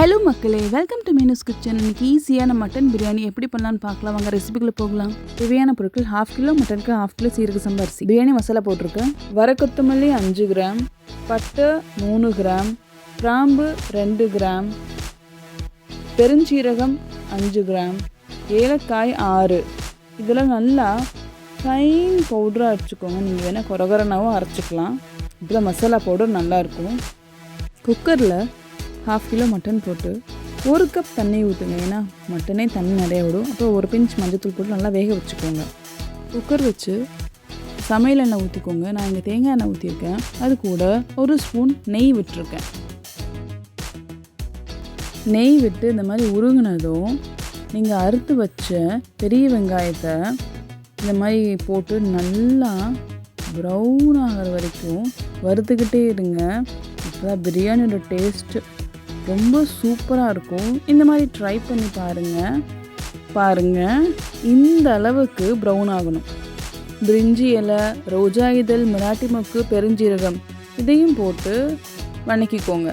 Hello மக்களே. Welcome to minus kitchen இன்னைக்கு ஈஸியான மட்டன் பிரியாணி எப்படி பண்ணலான்னு பார்க்கலாம். வாங்க ரெசிபிக்குள்ள போகலாம். தேவையான பொருட்கள் ஹாஃப் கிலோ மட்டனுக்கு ஹாஃப் கிலோ சீரக சம்பாரிசி பிரியாணி மசாலா போட்டிருக்கேன். வர கொத்தமல்லி அஞ்சு கிராம் பட்டை மூணு கிராம் கிராம்பு ரெண்டு கிராம் பெருஞ்சீரகம் அஞ்சு கிராம் ஏலக்காய் ஆறு. இதெல்லாம் நல்லா ஃபைன் பவுடராக அரைச்சிக்கோங்க நீங்கள் வேணால் கொரகரனாவும் அரைச்சிக்கலாம். இதில் மசாலா பவுடர் நல்லாயிருக்கும் குக்கரில் ஹாஃப் கிலோ மட்டன் போட்டு ஒரு கப் தண்ணி ஊற்றுங்க ஏன்னா மட்டனே தண்ணி நிறையா விடும். அப்புறம் ஒரு பிஞ்ச் மஞ்சத்தூள் போட்டு நல்லா வேக வச்சுக்கோங்க. குக்கர் வச்சு சமையல் எண்ணெய் ஊற்றிக்கோங்க நான் இங்கே தேங்காய் எண்ணெய் ஊற்றிருக்கேன் அது கூட ஒரு ஸ்பூன் நெய் விட்டுருக்கேன். நெய் விட்டு இந்த மாதிரி உருகுனதும் நீங்கள் அறுத்து வச்ச பெரிய வெங்காயத்தை இந்த மாதிரி போட்டு நல்லா ப்ரௌன் ஆகிற வரைக்கும் வறுத்துக்கிட்டே இருங்க. இப்போ பிரியாணியோட டேஸ்ட்டு ரொம்ப சூப்பராக இருக்கும். இந்த மாதிரி ட்ரை பண்ணி பாருங்கள் பாருங்கள் இந்த அளவுக்கு ப்ரௌன் ஆகணும். பிரிஞ்சி இலை ரோஜா இதழ் மிராட்டி மொக்கு பெருஞ்சீரகம் இதையும் போட்டு வணக்கிக்கோங்க.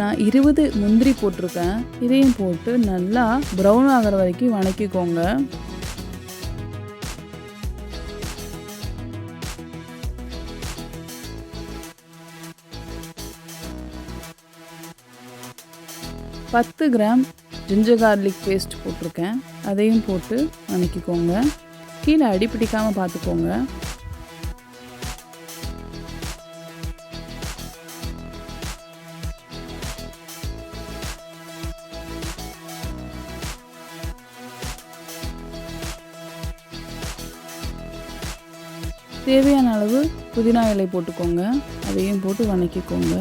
நான் இருபது முந்திரி போட்டிருக்கேன். இதையும் போட்டு நல்லா ப்ரௌன் ஆகிற வரைக்கும் வணக்கிக்கோங்க. பத்து கிராம் ஜிஞ்சர் கார்லிக் பேஸ்ட் போட்டிருக்கேன். அதையும் போட்டு வணக்கிக்கோங்க. கீழே அடி பிடிக்காமல் பார்த்துக்கோங்க. தேவையான அளவு புதினா இலை போட்டுக்கோங்க. அதையும் போட்டு வணக்கிக்கோங்க.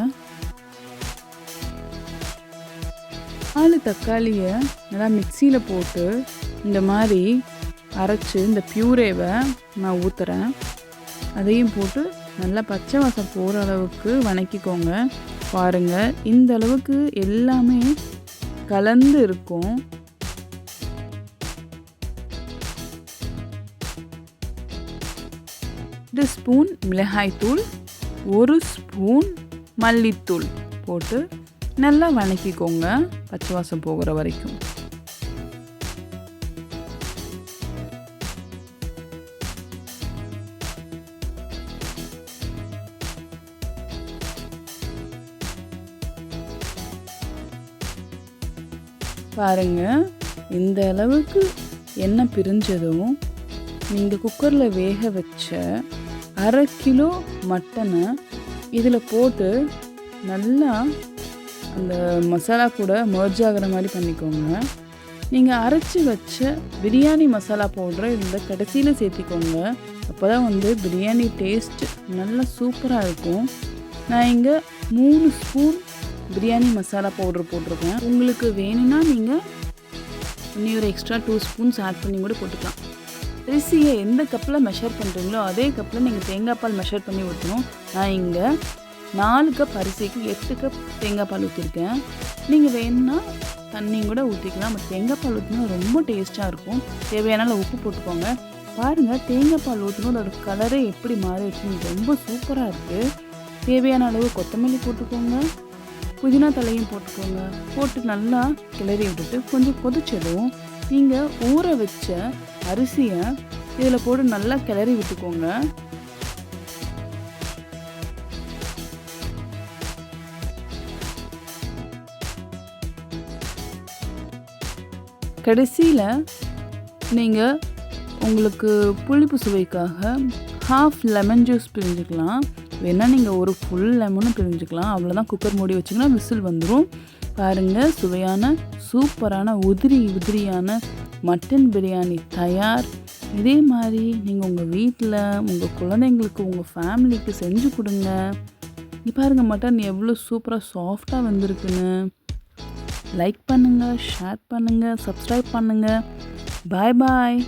நாலு தக்காளியை நல்லா மிக்சியில் போட்டு இந்த மாதிரி அரைச்சி இந்த பியூரேவை நான் ஊற்றுறேன் அதையும் போட்டு நல்லா பச்சை வாசம் போகிற அளவுக்கு வணக்கிக்கோங்க. பாருங்கள் இந்த அளவுக்கு எல்லாமே கலந்து இருக்கும். ரெண்டு ஸ்பூன் மிளகாய்த்தூள் ஒரு ஸ்பூன் மல்லித்தூள் போட்டு நல்லா வணக்கிக்கோங்க பச்சை வாசம் போகிற வரைக்கும். பாருங்க இந்த அளவுக்கு எண்ணெய் பிரிஞ்சதும் நீங்கள் குக்கரில் வேக வச்ச அரை கிலோ மட்டனை இதில் போட்டு நல்லா அந்த மசாலா கூட மர்ஜ் ஆகிற மாதிரி பண்ணிக்கோங்க. நீங்கள் அரைச்சி வச்ச பிரியாணி மசாலா பவுடரை இதில் கடைசியில் சேர்த்திக்கோங்க. அப்போ தான் வந்து பிரியாணி டேஸ்ட் நல்லா சூப்பராக இருக்கும். நான் இங்கே மூணு ஸ்பூன் பிரியாணி மசாலா பவுடர் போட்டிருக்கேன். உங்களுக்கு வேணும்னா நீங்கள் இன்னும் ஒரு எக்ஸ்ட்ரா டூ ஸ்பூன்ஸ் ஆட் பண்ணி கூட போட்டுக்கலாம். அரிசியை எந்த கப்பில் மெஷர் பண்ணுறீங்களோ அதே கப்பில் நீங்கள் தேங்காய் பால் மெஷர் பண்ணி ஊற்றணும் நான் இங்கே நாலு கப் அரிசிக்கு எட்டு கப் தேங்காய் பால் ஊற்றிருக்கேன் நீங்கள் வேணும்னா தண்ணி கூட ஊற்றிக்கலாம் பட் தேங்காய் பால் ஊற்றினா ரொம்ப டேஸ்ட்டாக இருக்கும். தேவையான அளவு உப்பு போட்டுக்கோங்க. பாருங்கள் தேங்காய் பால் ஊற்றணும் அதோட கலரே எப்படி மாறிடுச்சுன்னு ரொம்ப சூப்பராக இருக்குது தேவையான அளவு கொத்தமல்லி போட்டுக்கோங்க. புதினா தலையும் போட்டுக்கோங்க. போட்டு நல்லா கிளறி விட்டுட்டு கொஞ்சம் கொதிச்சதும் நீங்கள் ஊற வச்ச அரிசியை இதில் போட்டு நல்லா கிளறி விட்டுக்கோங்க. கடைசியில் நீங்கள் உங்களுக்கு புளிப்பு சுவைக்காக ஹாஃப் லெமன் ஜூஸ் பிரிஞ்சுக்கலாம். வேணால் நீங்கள் ஒரு ஃபுல் லெமனும் பிரிஞ்சுக்கலாம். அவ்வளோதான் குக்கர் மூடி வச்சிங்கன்னா விசில் வந்துடும் பாருங்கள் சுவையான சூப்பரான உதிரி உதிரியான மட்டன் பிரியாணி தயார். இதே மாதிரி நீங்கள் உங்கள் வீட்டில் உங்கள் குழந்தைங்களுக்கு உங்கள் ஃபேமிலிக்கு செஞ்சு கொடுங்க. இங்கே பாருங்கள் மட்டன் எவ்வளோ சூப்பராக சாஃப்டாக வந்திருக்குன்னு. லைக் பண்ணுங்கள் ஷேர் பண்ணுங்கள் சப்ஸ்கிரைப் பண்ணுங்கள் பாய் பாய்.